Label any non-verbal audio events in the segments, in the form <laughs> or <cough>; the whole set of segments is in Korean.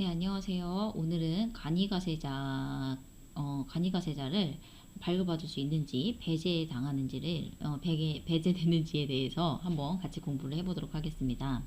네, 안녕하세요. 오늘은 간이가세자, 어, 간이가세자를 발급받을 수 있는지, 배제 당하는지를, 어, 배제, 배제되는지에 대해서 한번 같이 공부를 해보도록 하겠습니다.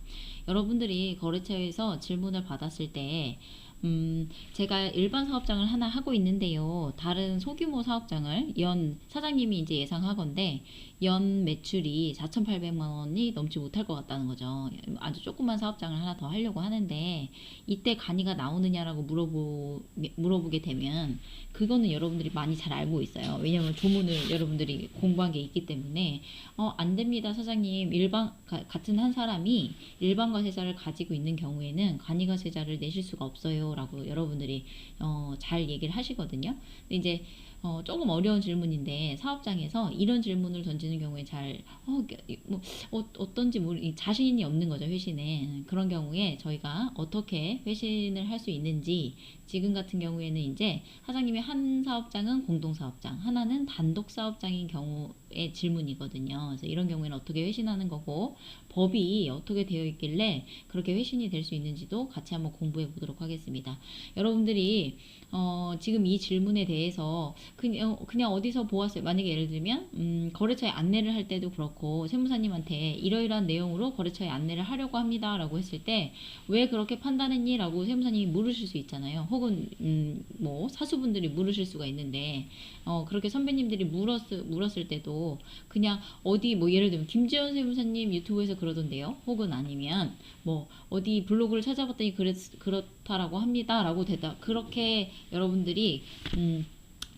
여러분들이 거래처에서 질문을 받았을 때, 음, 제가 일반 사업장을 하나 하고 있는데요. 다른 소규모 사업장을 연 사장님이 이제 예상하건데 연 매출이 4,800만 원이 넘지 못할 것 같다는 거죠. 아주 조그만 사업장을 하나 더 하려고 하는데 이때 간이가 나오느냐라고 물어보 물어보게 되면 그거는 여러분들이 많이 잘 알고 있어요. 왜냐하면 조문을 여러분들이 공부한 게 있기 때문에 어, 안 됩니다, 사장님. 일반 가- 같은 한 사람이 일반과 세자를 가지고 있는 경우에는 간이가 세자를 내실 수가 없어요라고 여러분들이 어, 잘 얘기를 하시거든요. 근데 이제 어, 조금 어려운 질문인데 사업장에서 이런 질문을 던지는 경우에 잘 어, 뭐, 어, 어떤지 모르 이 자신이 없는 거죠 회신에. 그런 경우에 저희가 어떻게 회신을 할 수 있는지 지금 같은 경우에는 이제 사장님의 한 사업장은 공동 사업장 하나는 단독 사업장인 경우의 질문이거든요 그래서 이런 경우에는 어떻게 회신하는 거고 법이 어떻게 되어 있길래 그렇게 회신이 될 수 있는지도 같이 한번 공부해 보도록 하겠습니다 여러분들이 어, 지금 이 질문에 대해서 그냥, 그냥 어디서 보았어요. 만약에 예를 들면, 음, 거래처에 안내를 할 때도 그렇고, 세무사님한테 이러이러한 내용으로 거래처에 안내를 하려고 합니다. 라고 했을 때, 왜 그렇게 판단했니? 라고 세무사님이 물으실 수 있잖아요. 혹은, 음, 뭐, 사수분들이 물으실 수가 있는데, 어, 그렇게 선배님들이 물었, 물었을 때도, 그냥 어디, 뭐, 예를 들면, 김지현 세무사님 유튜브에서 그러던데요. 혹은 아니면, 뭐, 어디 블로그를 찾아봤더니 그랬, 그렇다라고 합니다. 라고 대답, 그렇게 여러분들이, 음,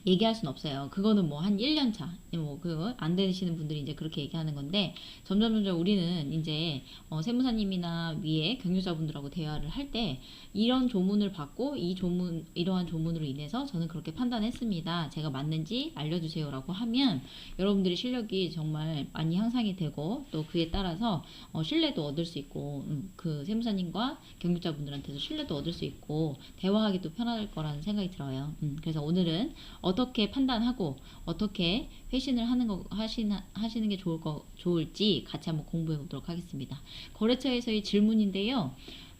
얘기할 순 없어요. 그거는 뭐 한 1년 차, 뭐 그 안 되시는 분들이 이제 그렇게 얘기하는 건데 점점 점점 우리는 이제 어, 세무사님이나 위에 경유자분들하고 대화를 할 때 이런 조문을 받고 이 조문 이러한 조문으로 인해서 저는 그렇게 판단했습니다. 제가 맞는지 알려주세요 라고 하면 여러분들이 실력이 정말 많이 향상이 되고 또 그에 따라서 어, 신뢰도 얻을 수 있고 음, 그 세무사님과 경유자분들한테도 신뢰도 얻을 수 있고 대화하기도 편할 거라는 생각이 들어요. 음, 그래서 오늘은 어 떻게 판단하고 어떻게 회신을 하는 거 하시나 하시는 게 좋을 거 좋을지 같이 한번 공부해 보도록 하겠습니다. 거래처에서의 질문인데요.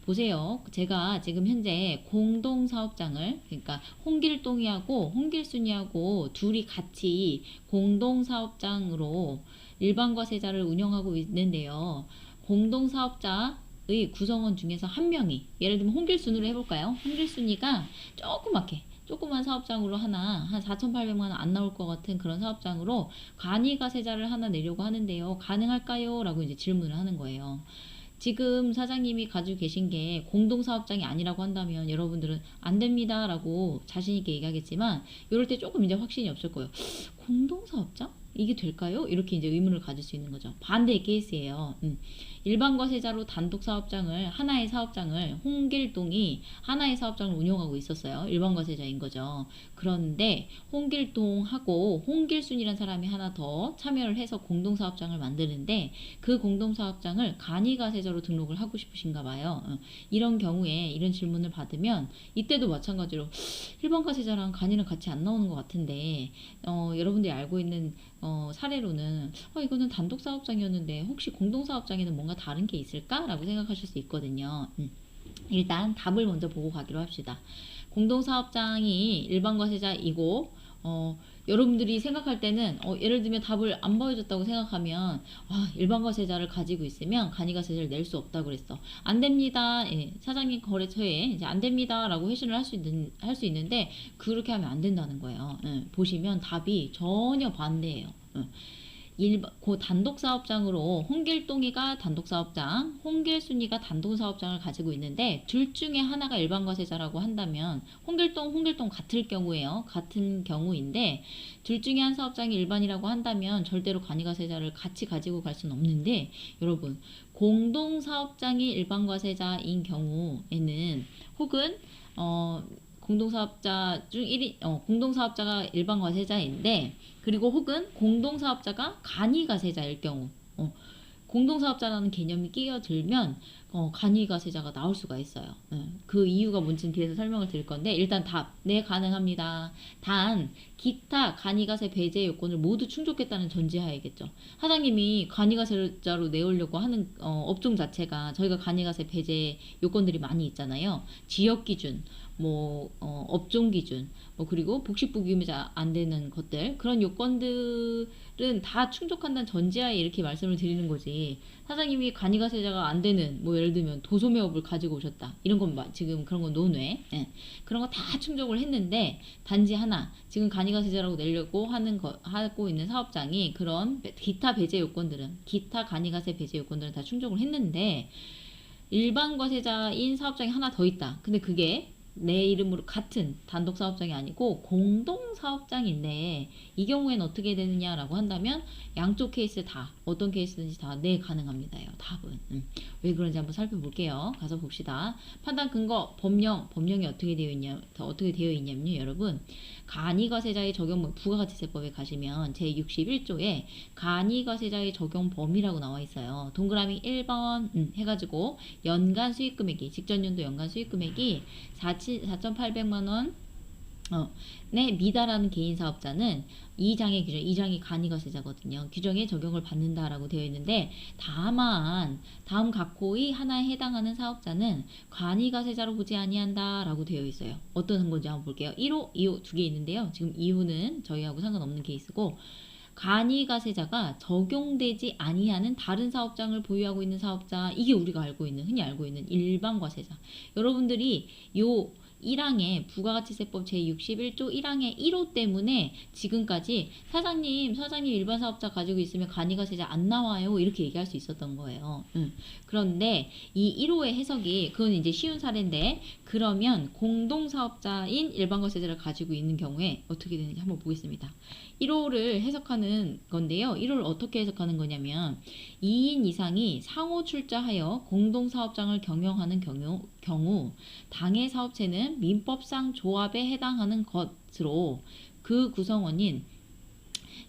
보세요. 제가 지금 현재 공동 사업장을 그러니까 홍길동이하고 홍길순이하고 둘이 같이 공동 사업장으로 일반과 세자를 운영하고 있는데요. 공동 사업자 의 구성원 중에서 한 명이 예를 들면 홍길순으로 해볼까요? 홍길순이가 조그맣게 조그만 사업장으로 하나 한 4,800만 원 안 나올 것 같은 그런 사업장으로 간이가 세자를 하나 내려고 하는데요. 가능할까요? 라고 이제 질문을 하는 거예요. 지금 사장님이 가지고 계신 게 공동사업장이 아니라고 한다면 여러분들은 안 됩니다 라고 자신있게 얘기하겠지만 이럴 때 조금 이제 확신이 없을 거예요. 공동사업장? 이게 될까요? 이렇게 이제 의문을 가질 수 있는 거죠. 반대의 케이스예요. 음. 일반과 세자로 단독 사업장을 하나의 사업장을 홍길동이 하나의 사업장을 운영하고 있었어요. 일반과 세자인 거죠. 그런데 홍길동하고 홍길순이라는 사람이 하나 더 참여를 해서 공동 사업장을 만드는데 그 공동 사업장을 간이가 세자로 등록을 하고 싶으신가 봐요. 어. 이런 경우에 이런 질문을 받으면 이때도 마찬가지로 일반과 세자랑 간이는 같이 안 나오는 것 같은데 어, 여러분들이 알고 있는 어, 사례로는 어, 이거는 단독 사업장이었는데 혹시 공동 사업장에는 뭔가 다른 게 있을까라고 생각하실 수 있거든요. 음. 일단 답을 먼저 보고 가기로 합시다. 공동 사업장이 일반과 세자이고 어, 여러분들이 생각할 때는 어, 예를 들면 답을 안 보여줬다고 생각하면 아, 일반과세자를 가지고 있으면 간이과세자를 낼 수 없다고 그랬어. 안 됩니다. 예, 사장님 거래처에 이제 안 됩니다라고 회신을 할 수 있는 할 수 있는데 그렇게 하면 안 된다는 거예요. 예, 보시면 답이 전혀 반대예요. 예. 일반, 그 단독 사업장으로 홍길동이가 단독 사업장, 홍길순이가 단독 사업장을 가지고 있는데 둘 중에 하나가 일반 과세자라고 한다면 홍길동, 홍길동 같을 경우에요. 같은 경우인데 둘 중에 한 사업장이 일반이라고 한다면 절대로 간이과세자를 같이 가지고 갈 수는 없는데 여러분 공동 사업장이 일반 과세자인 경우에는 혹은 어 공동사업자 중 1위, 어, 공동사업자가 일반 과세자인데, 그리고 혹은 공동사업자가 간이 과세자일 경우, 어, 공동사업자라는 개념이 끼어들면, 어, 간이가세자가 나올 수가 있어요. 예, 그 이유가 뭔지는 뒤에서 설명을 드릴 건데 일단 답, 네 가능합니다. 단 기타 간이가세 배제 요건을 모두 충족했다는 전제하에겠죠. 사장님이 간이가세자로 내오려고 하는 어, 업종 자체가 저희가 간이가세 배제 요건들이 많이 있잖아요. 지역 기준, 뭐 어, 업종 기준, 뭐 그리고 복식부 기무자 안 되는 것들 그런 요건들은 다 충족한다는 전제하에 이렇게 말씀을 드리는 거지. 사장님이 간이가세자가 안 되는 뭐 예를 들면 도소매업을 가지고 오셨다 이런 건 마- 지금 그런 건 논외 예. 그런 거 다 충족을 했는데 단지 하나 지금 간이가세자라고 내려고 하는 거 하고 있는 사업장이 그런 배- 기타 배제 요건들은 기타 간이가세 배제 요건들은 다 충족을 했는데 일반 과세자인 사업장이 하나 더 있다. 근데 그게 내 이름으로 같은 단독 사업장이 아니고 공동 사업장인데 이 경우에는 어떻게 되느냐라고 한다면 양쪽 케이스 다 어떤 케이스든지 다 네 가능합니다요. 답은 음. 왜 그런지 한번 살펴볼게요. 가서 봅시다. 판단 근거 법령 법령이 어떻게 되어 있냐 어떻게 되어 있냐면요, 여러분 간이과세자의 적용 부가가치세법에 가시면 제 61조에 간이과세자의 적용 범위라고 나와 있어요. 동그라미 1번 음, 해가지고 연간 수익 금액이 직전 연도 연간 수익 금액이 4,800만 원 어, 네, 미달하는 개인 사업자는 이 장의 규정, 이 장이 간이과세자거든요. 규정에 적용을 받는다라고 되어 있는데 다만 다음 각호의 하나에 해당하는 사업자는 간이과세자로 보지 아니한다라고 되어 있어요. 어떤 건지 한번 볼게요. 1호, 2호 두 개 있는데요. 지금 2호는 저희하고 상관없는 케이스고 간이가 세자가 적용되지 아니하는 다른 사업장을 보유하고 있는 사업자 이게 우리가 알고 있는 흔히 알고 있는 일반 과 세자 여러분들이 요 1항의 부가가치세법 제61조 1항의 1호 때문에 지금까지 사장님 사장님 일반 사업자 가지고 있으면 간이가세자 안 나와요 이렇게 얘기할 수 있었던 거예요 음. 그런데 이 1호의 해석이 그건 이제 쉬운 사례인데 그러면 공동사업자인 일반 과세자를 가지고 있는 경우에 어떻게 되는지 한번 보겠습니다 1호를 해석하는 건데요. 1호를 어떻게 해석하는 거냐면 2인 이상이 상호 출자하여 공동사업장을 경영하는 경우, 경우 당해 사업체는 민법상 조합에 해당하는 것으로 그 구성원인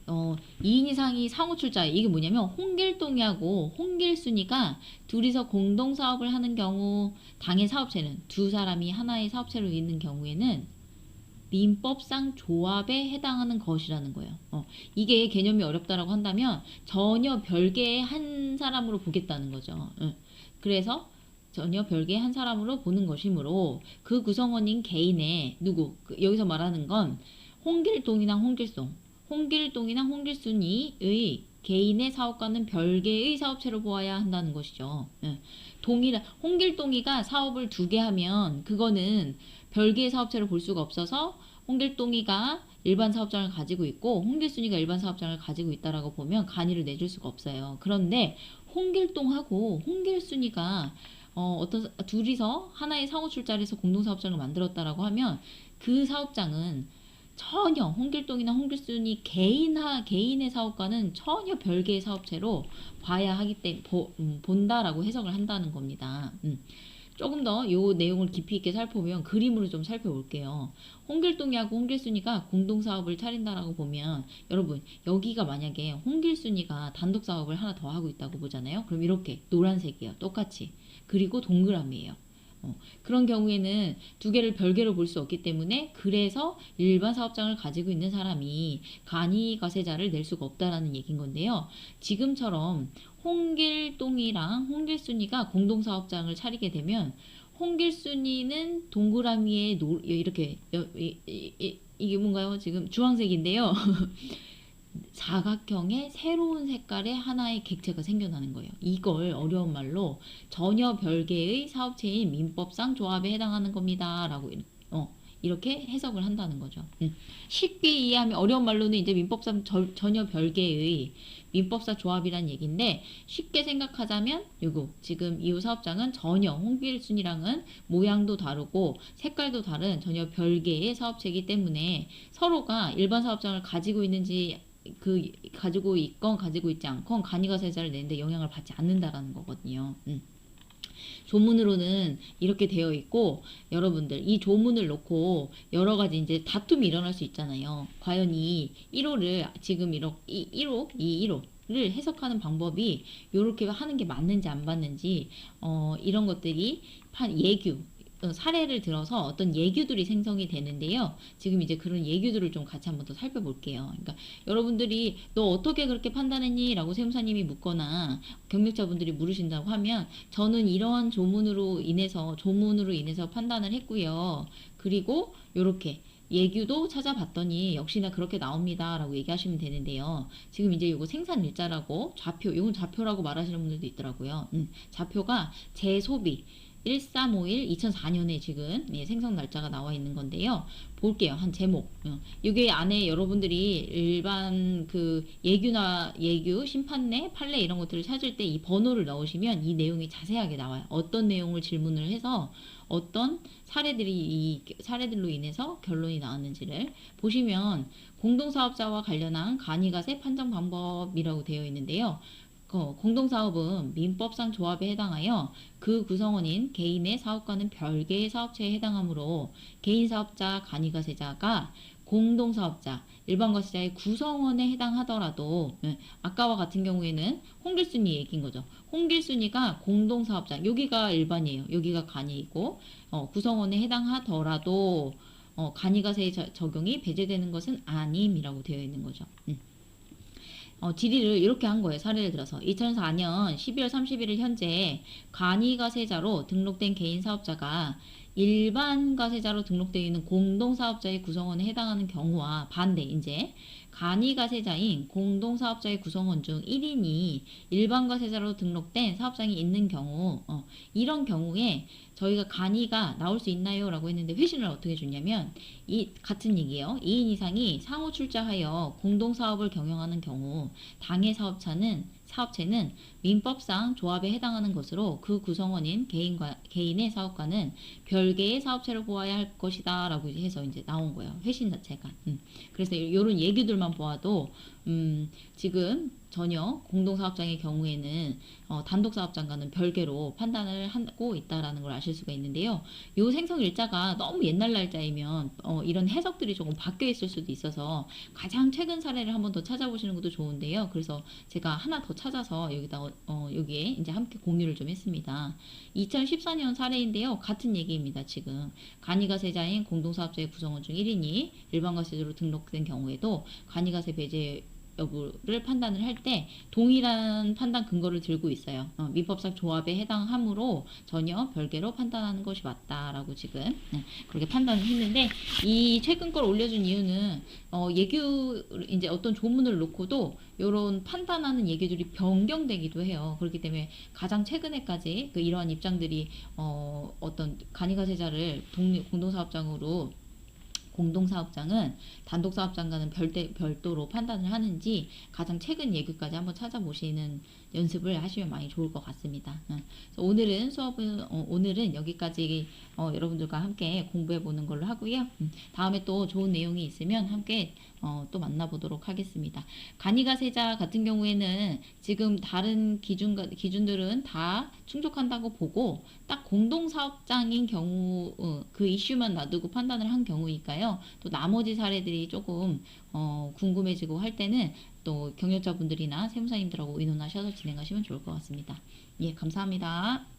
어, 2인 이상이 상호 출자 이게 뭐냐면 홍길동이하고 홍길순이가 둘이서 공동 사업을 하는 경우 당해 사업체는 두 사람이 하나의 사업체로 있는 경우에는 민법상 조합에 해당하는 것이라는 거예요. 어, 이게 개념이 어렵다라고 한다면 전혀 별개의 한 사람으로 보겠다는 거죠. 응. 그래서 전혀 별개의 한 사람으로 보는 것이므로 그 구성원인 개인의 누구 그 여기서 말하는 건 홍길동이나 홍길송, 홍길동이나 홍길순이의 개인의 사업과는 별개의 사업체로 보아야 한다는 것이죠. 응. 동일한 홍길동이가 사업을 두 개 하면 그거는 별개의 사업체로 볼 수가 없어서 홍길동이가 일반 사업장을 가지고 있고 홍길순이가 일반 사업장을 가지고 있다라고 보면 간이를 내줄 수가 없어요. 그런데 홍길동하고 홍길순이가 어, 어떤 둘이서 하나의 상호 출자를 해서 공동 사업장을 만들었다라고 하면 그 사업장은 전혀 홍길동이나 홍길순이 개인하 개인의 사업과는 전혀 별개의 사업체로 봐야 하기 때문에 음, 본다라고 해석을 한다는 겁니다. 음. 조금 더이 내용을 깊이 있게 살펴보면 그림으로 좀 살펴볼게요. 홍길동이하고 홍길순이가 공동 사업을 차린다라고 보면 여러분 여기가 만약에 홍길순이가 단독 사업을 하나 더 하고 있다고 보잖아요. 그럼 이렇게 노란색이에요. 똑같이 그리고 동그라미예요. 어, 그런 경우에는 두 개를 별개로 볼 수 없기 때문에 그래서 일반 사업장을 가지고 있는 사람이 간이 과세자를 낼 수가 없다라는 얘기인 건데요. 지금처럼 홍길동이랑 홍길순이가 공동 사업장을 차리게 되면 홍길순이는 동그라미에 노, 이렇게 이게 뭔가요? 지금 주황색인데요. <laughs> 사각형의 새로운 색깔의 하나의 객체가 생겨나는 거예요. 이걸 어려운 말로 전혀 별개의 사업체인 민법상 조합에 해당하는 겁니다 라고 어, 이렇게 해석을 한다는 거죠. 음. 쉽게 이해하면 어려운 말로는 이제 민법상 저- 전혀 별개의 민법상 조합이란 얘기인데 쉽게 생각하자면 요거 지금 이후 사업장은 전혀 홍길순이랑은 모양도 다르고 색깔도 다른 전혀 별개의 사업체이기 때문에 서로가 일반 사업장을 가지고 있는지 그 가지고 있건 가지고 있지 않건 간이가 세자를 내는데 영향을 받지 않는다라는 거거든요. 음. 조문으로는 이렇게 되어 있고 여러분들 이 조문을 놓고 여러 가지 이제 다툼이 일어날 수 있잖아요. 과연 이 1호를 지금 이렇게 이 1호 이 1호 를 해석하는 방법이 이렇게 하는 게 맞는지 안 맞는지 어, 이런 것들이 판 예규 어, 사례를 들어서 어떤 예규들이 생성이 되는데요. 지금 이제 그런 예규들을 좀 같이 한번 더 살펴볼게요. 그러니까 여러분들이 너 어떻게 그렇게 판단했니? 라고 세무사님이 묻거나 경력자분들이 물으신다고 하면 저는 이러한 조문으로 인해서 조문으로 인해서 판단을 했고요. 그리고 요렇게 예규도 찾아봤더니 역시나 그렇게 나옵니다 라고 얘기하시면 되는데요. 지금 이제 요거 생산 일자라고 좌표, 요건 좌표라고 말하시는 분들도 있더라고요. 음, 좌표가 재소비 1351 2004년에 지금 예, 생성 날짜가 나와 있는 건데요. 볼게요. 한 제목. 어, 여기 안에 여러분들이 일반 그 예규나 예규, 심판례, 판례 이런 것들을 찾을 때 이 번호를 넣으시면 이 내용이 자세하게 나와요. 어떤 내용을 질문을 해서 어떤 사례들이 이 사례들로 인해서 결론이 나왔는지를 보시면 공동사업자와 관련한 간이가세 판정 방법이라고 되어 있는데요. 그 공동사업은 민법상 조합에 해당하여 그 구성원인 개인의 사업과는 별개의 사업체에 해당하므로 개인사업자, 간이가세자가 공동사업자, 일반과세자의 구성원에 해당하더라도 예, 아까와 같은 경우에는 홍길순이 얘기인 거죠. 홍길순이가 공동사업자, 여기가 일반이에요. 여기가 간이고 어, 구성원에 해당하더라도 어, 간이가세 저- 적용이 배제되는 것은 아님이라고 되어 있는 거죠. 음. 어, 질의를 이렇게 한 거예요. 사례를 들어서 2004년 12월 31일 현재 간이가세자로 등록된 개인 사업자가 일반 가세자로 등록되어 있는 공동사업자의 구성원에 해당하는 경우와 반대 이제 간이가 세자인 공동사업자의 구성원 중 1인이 일반 가세자로 등록된 사업장이 있는 경우 어, 이런 경우에 저희가 간이가 나올 수 있나요? 라고 했는데 회신을 어떻게 줬냐면 이 같은 얘기예요. 2인 이상이 상호 출자하여 공동사업을 경영하는 경우 당해 사업자는 사업체는 민법상 조합에 해당하는 것으로 그 구성원인 개인과 개인의 사업가는 별개의 사업체를 보아야 할 것이다 라고 해서 이제 나온 거예요. 회신 자체가. 음. 그래서 이런 얘기들만 보아도 음, 지금 전혀 공동사업장의 경우에는 어, 단독사업장과는 별개로 판단을 하고 있다라는 걸 아실 수가 있는데요. 요 생성 일자가 너무 옛날 날짜이면 어, 이런 해석들이 조금 바뀌어 있을 수도 있어서 가장 최근 사례를 한번 더 찾아보시는 것도 좋은데요. 그래서 제가 하나 더 찾아서 여기다 어, 어, 여기에 이제 함께 공유를 좀 했습니다. 2014년 사례인데요. 같은 얘기입니다. 지금 간이가 세자인 공동사업자의 구성원 중 1인이 일반과세자로 등록된 경우에도 간이가세 배제 여부를 판단을 할 때 동일한 판단 근거를 들고 있어요. 어, 민법상 조합에 해당하므로 전혀 별개로 판단하는 것이 맞다라고 지금 네, 그렇게 판단을 했는데 이 최근 걸 올려준 이유는 어, 예규 이제 어떤 조문을 놓고도 이런 판단하는 얘기들이 변경되기도 해요. 그렇기 때문에 가장 최근에까지 그 이러한 입장들이 어, 어떤 간이가 세자를 독립 공동사업장으로 공동사업장은 단독사업장과는 별대, 별도로 판단을 하는지 가장 최근 예규까지 한번 찾아보시는 연습을 하시면 많이 좋을 것 같습니다. 오늘은 수업은 어, 오늘은 여기까지 어, 여러분들과 함께 공부해 보는 걸로 하고요. 음, 다음에 또 좋은 내용이 있으면 함께 어, 또 만나보도록 하겠습니다. 간이가 세자 같은 경우에는 지금 다른 기준 기준들은 다 충족한다고 보고 딱 공동 사업장인 경우 어, 그 이슈만 놔두고 판단을 한 경우니까요. 또 나머지 사례들이 조금 어, 궁금해지고 할 때는 또 경력자분들이나 세무사님들하고 의논하셔서 진행하시면 좋을 것 같습니다. 예, 감사합니다.